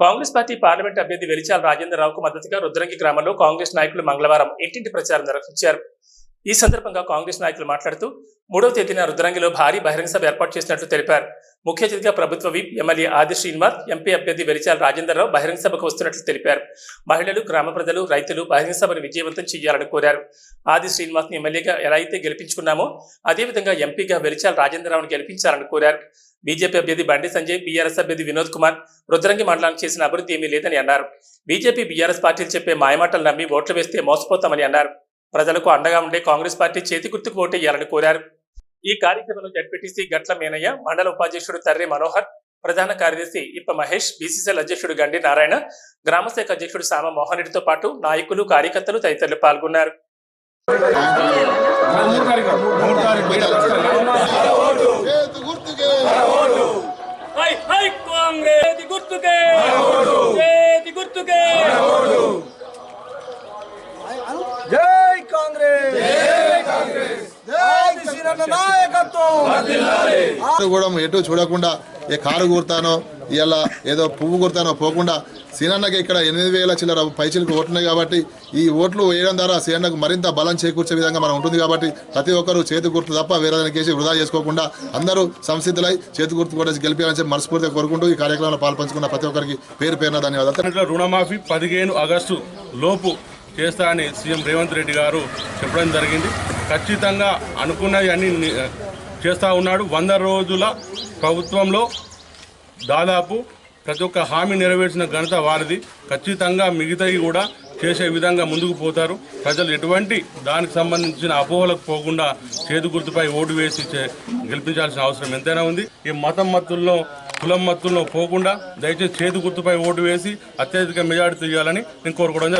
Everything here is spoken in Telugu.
కాంగ్రెస్ పార్టీ పార్లమెంట్ అభ్యర్థి వెలిచాల రాజేంద్రరావుకు మద్దతుగా రుద్రంగి గ్రామంలో కాంగ్రెస్ నాయకులు మంగళవారం ఇంటింటి ప్రచారం నిర్వహించారు ఈ సందర్భంగా కాంగ్రెస్ నాయకులు మాట్లాడుతూ మూడవ తేదీన రుద్రంగిలో భారీ బహిరంగ సభ ఏర్పాటు చేసినట్లు తెలిపారు. ముఖ్య అతిథిగా ప్రభుత్వ విప్ ఎమ్మెల్యే ఆది శ్రీనివాస్ ఎంపీ అభ్యర్థి వెలిచాల రాజేందర్రావు బహిరంగ సభకు వస్తున్నట్లు తెలిపారు. మహిళలు గ్రామ ప్రజలు రైతులు బహిరంగ సభను విజయవంతం చేయాలని కోరారు. ఆది శ్రీనివాస్ని ఎమ్మెల్యేగా ఎలా అయితే గెలిపించుకున్నామో అదేవిధంగా ఎంపీగా వెలిచాల రాజేంద్రరావును గెలిపించాలని కోరారు. బీజేపీ అభ్యర్థి బండి సంజయ్ బీఆర్ఎస్ అభ్యర్థి వినోద్ కుమార్ రుద్రంగి మండలానికి చేసిన అభివృద్ధి ఏమీ లేదని అన్నారు. బీజేపీ బీఆర్ఎస్ పార్టీలు చెప్పే మాయమాటలు నమ్మి ఓట్లు వేస్తే మోసపోతామని అన్నారు. ప్రజలకు అండగా ఉండే కాంగ్రెస్ పార్టీ చేతి గుర్తుకు ఓటేయాలని కోరారు. ఈ కార్యక్రమంలో జడ్పీటీసీ గట్ల మేనయ్య మండల ఉపాధ్యక్షుడు తర్రి మనోహర్ ప్రధాన కార్యదర్శి ఇప్ప మహేష్ బీసీసీఎల్ అధ్యక్షుడు గండి నారాయణ గ్రామశాఖ అధ్యక్షుడు సామ మోహన్ రెడ్డితో పాటు నాయకులు కార్యకర్తలు తదితరులు పాల్గొన్నారు. గుర్తుకే హై హై కాంగ్రెస్ గుర్తుకే చేతి గుర్తుకే జై కాంగ్రెస్ జై శ్రీరన్న నాయకత్వం అందరూ కూడా ఎటు చూడకుండా ఏ కారు కూర్తానో ఇలా ఏదో పువ్వు కుర్తానో పోకుండా సీనన్నకి ఇక్కడ ఎనిమిది వేల చిల్లర పైచిలకు ఓట్లున్నాయి కాబట్టి ఈ ఓట్లు వేయడం ద్వారా సీనన్నకు మరింత బలం చేకూర్చే విధంగా మనం ఉంటుంది కాబట్టి ప్రతి ఒక్కరూ చేతి గుర్తు తప్ప వేరే దానికి వేసి వృధా చేసుకోకుండా అందరూ సంసిద్ధులై చేతి గుర్తు కూడా గెలిపించాలని చెప్పి మనస్ఫూర్తిగా కోరుకుంటూ ఈ కార్యక్రమంలో పాల్పంచుకున్న ప్రతి ఒక్కరికి పేరు పేరున ధన్యవాదాలు. రుణమాఫీ పదిహేను ఆగస్టు లోపు చేస్తా అని సీఎం రేవంత్ రెడ్డి గారు చెప్పడం జరిగింది. ఖచ్చితంగా అనుకున్నవి అన్ని చేస్తూ ఉన్నాడు. వంద రోజుల ప్రభుత్వంలో దాదాపు ప్రతి ఒక్క హామీ నెరవేర్చిన ఘనత వారిది. ఖచ్చితంగా మిగతాయి కూడా చేసే విధంగా ముందుకు పోతారు. ప్రజలు ఎటువంటి దానికి సంబంధించిన అపోహలకు పోకుండా చేదు గుర్తుపై ఓటు వేసి చే- గెలిపించాల్సిన అవసరం ఎంతైనా ఉంది. ఈ మతం మత్తుల్లో కులం మత్తుల్లో పోకుండా దయచేసి చేదు గుర్తుపై ఓటు వేసి అత్యధిక మెజార్టీ తీయాలని నేను కోరుకోవడం